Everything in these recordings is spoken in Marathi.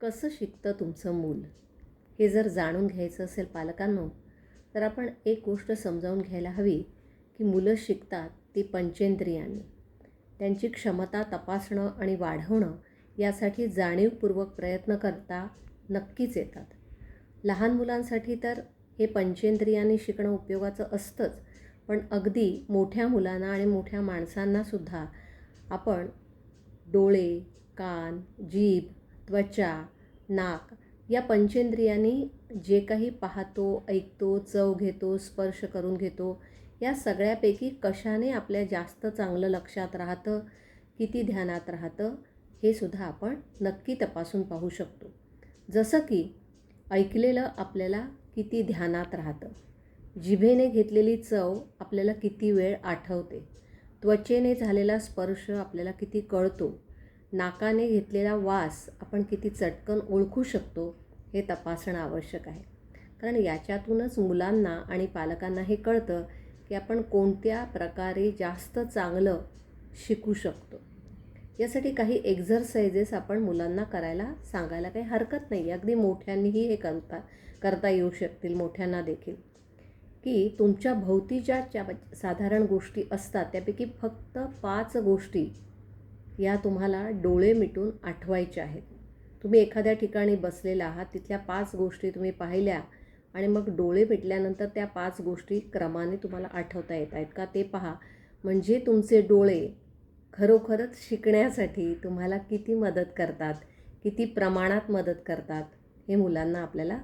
कसं शिकतं तुमचं मूल? हे जर जाणून घ्यायचं असेल पालकांनो तर आपण एक गोष्ट समजावून घ्यायला हवी की मुलं शिकतात ती पंचेंद्रियांनी. त्यांची क्षमता तपासणं आणि वाढवणं यासाठी जाणीवपूर्वक प्रयत्न करता नक्कीच येतात. लहान मुलांसाठी तर हे पंचेंद्रियांनी शिकणं उपयोगाचं असतंच पण अगदी मोठ्या मुलांना आणि मोठ्या माणसांनासुद्धा आपण डोळे कान जीभ त्वचा नाक या पंचेंद्रियांनी जे काही पाहतो ऐकतो चव घेतो स्पर्श करून घेतो या सगळ्यापैकी कशाने आपल्या जास्त चांगलं लक्षात राहतं किती ध्यानात राहतं हे सुद्धा आपण नक्की तपासून पाहू शकतो. जसं की ऐकलेलं आपल्याला किती ध्यानात राहतं. जिभेने घेतलेली चव आपल्याला किती वेळ आठवते. त्वचेने झालेला स्पर्श आपल्याला किती कळतो. नाकाने घेतलेला वास आपण किती चटकन ओळखू शकतो हे तपासणं आवश्यक आहे. कारण याच्यातूनच मुलांना आणि पालकांना हे कळतं की आपण कोणत्या प्रकारे जास्त चांगलं शिकू शकतो. यासाठी काही एक्झरसाइजेस आपण मुलांना करायला सांगायला काही हरकत नाही अगदी मोठ्यांनीही हे करता करता येऊ शकतील मोठ्यांना देखील. की तुमच्या भोवती ज्या साधारण गोष्टी असतात त्यापैकी फक्त पाच गोष्टी या तुम्हाला डोळे मिटून आठवायच्या आहेत. तुम्ही एखाद्या ठिकाणी बसलेला आहात तिथल्या पाच गोष्टी तुम्ही पाहिल्या आणि मग डोळे मिटल्यानंतर त्या पाच गोष्टी क्रमाने तुम्हाला आठवता येत आहेत का ते पहा. म्हणजे तुमचे डोळे खरोखरच शिकण्यासाठी तुम्हाला किती मदत करतात किती प्रमाणात मदत करतात हे मुलांना आपल्याला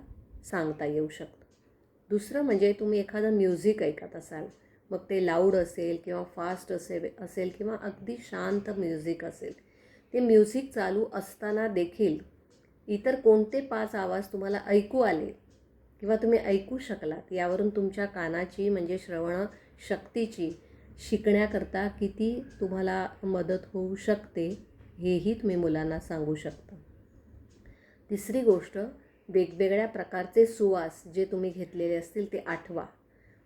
सांगता येऊ शकतं. दुसरं म्हणजे तुम्ही एखादं म्युझिक ऐकत असाल मग ते लाऊड असेल किंवा फास्ट असेल असेल किंवा अगदी शांत म्युझिक असेल. ते म्युझिक चालू असताना देखील इतर कोणते पाच आवाज तुम्हाला ऐकू आले किंवा तुम्ही ऐकू शकलात यावरून तुमच्या कानाची म्हणजे श्रवण शक्तीची शिकण्याकरता किती तुम्हाला मदत होऊ शकते हेही तुम्ही मुलांना सांगू शकता. तिसरी गोष्ट वेगवेगळ्या प्रकारचे सुवास जे तुम्ही घेतलेले असतील ते आठवा.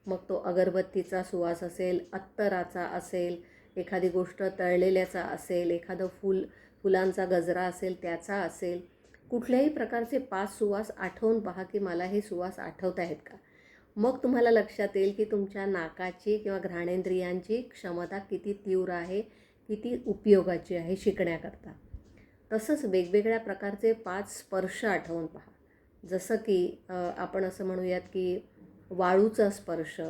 मग तो अगरबत्तीचा सुवास असेल अत्तराचा असेल एखादी गोष्ट तळलेल्याचा असेल एखादं फूल फुलांचा गजरा असेल त्याचा असेल. कुठल्याही प्रकारचे पाच सुवास आठवून पहा की मला हे सुवास आठवत आहेत का? मग तुम्हाला लक्षात येईल की तुमच्या नाकाची किंवा घ्राणेंद्रियांची क्षमता किती तीव्र आहे किती उपयोगाची आहे शिकण्याकरता. तसंच वेगवेगळ्या प्रकारचे पाच स्पर्श आठवून पहा. जसं की आपण असं म्हणूयात की वाळूचा स्पर्श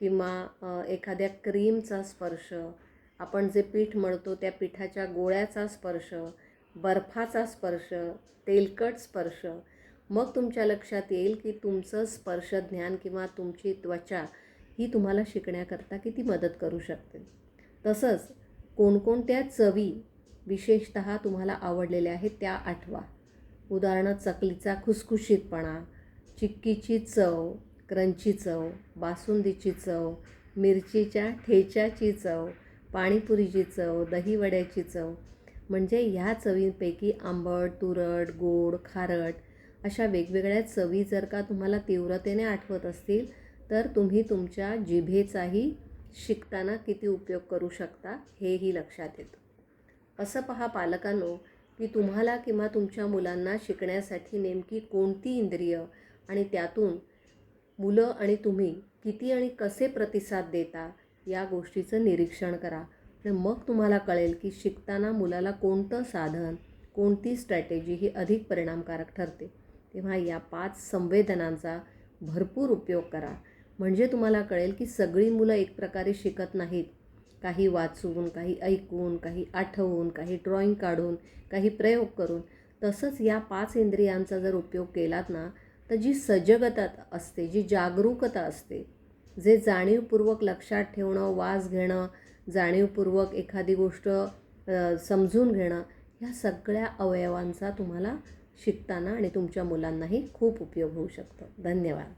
किंवा एखाद्या क्रीमचा स्पर्श आपण जे पीठ मळतो त्या पिठाच्या गोळ्याचा स्पर्श बर्फाचा स्पर्श तेलकट स्पर्श मग तुमच्या लक्षात येईल की तुमचं स्पर्श ज्ञान किंवा तुमची त्वचा ही तुम्हाला शिकण्याकरता किती मदत करू शकते. तसंच कोणकोणत्या चवी विशेषत तुम्हाला आवडलेल्या आहेत त्या आठवा. उदाहरणं चकलीचा खुसखुशीतपणा चिक्कीची चव क्रंची चव बासुंदीची चव मिरचीच्या ठेच्याची चव पाणीपुरीची चव दहीवड्याची चव. म्हणजे ह्या चवींपैकी आंबट तुरट गोड खारट अशा वेगवेगळ्या चवी जर का तुम्हाला तीव्रतेने आठवत असतील तर तुम्ही तुमच्या जिभेचाही शिकताना किती उपयोग करू शकता हेही लक्षात येतं. असं पहा पालकांनो की तुम्हाला किंवा तुमच्या मुलांना शिकण्यासाठी नेमकी कोणती इंद्रिय आणि त्यातून मुलं आणि तुम्ही किती आणि कसे प्रतिसाद देता या गोष्टीचं निरीक्षण करा. आणि मग तुम्हाला कळेल की शिकताना मुलाला कोणतं साधन कोणती स्ट्रॅटेजी ही अधिक परिणामकारक ठरते. तेव्हा या पाच संवेदनांचा भरपूर उपयोग करा. म्हणजे तुम्हाला कळेल की सगळी मुलं एक प्रकारे शिकत नाहीत. काही वाचून काही ऐकून काही आठवून काही ड्रॉइंग काढून काही प्रयोग करून. तसंच या पाच इंद्रियांचा जर उपयोग केलात ना तर जी सजगता असते जी जागरूकता असते जे जाणीवपूर्वक लक्षात ठेवणं वास घेणं जाणीवपूर्वक एखादी गोष्ट समजून घेणं ह्या सगळ्या अवयवांचा तुम्हाला शिकताना आणि तुमच्या मुलांनाही खूप उपयोग होऊ शकतो. धन्यवाद.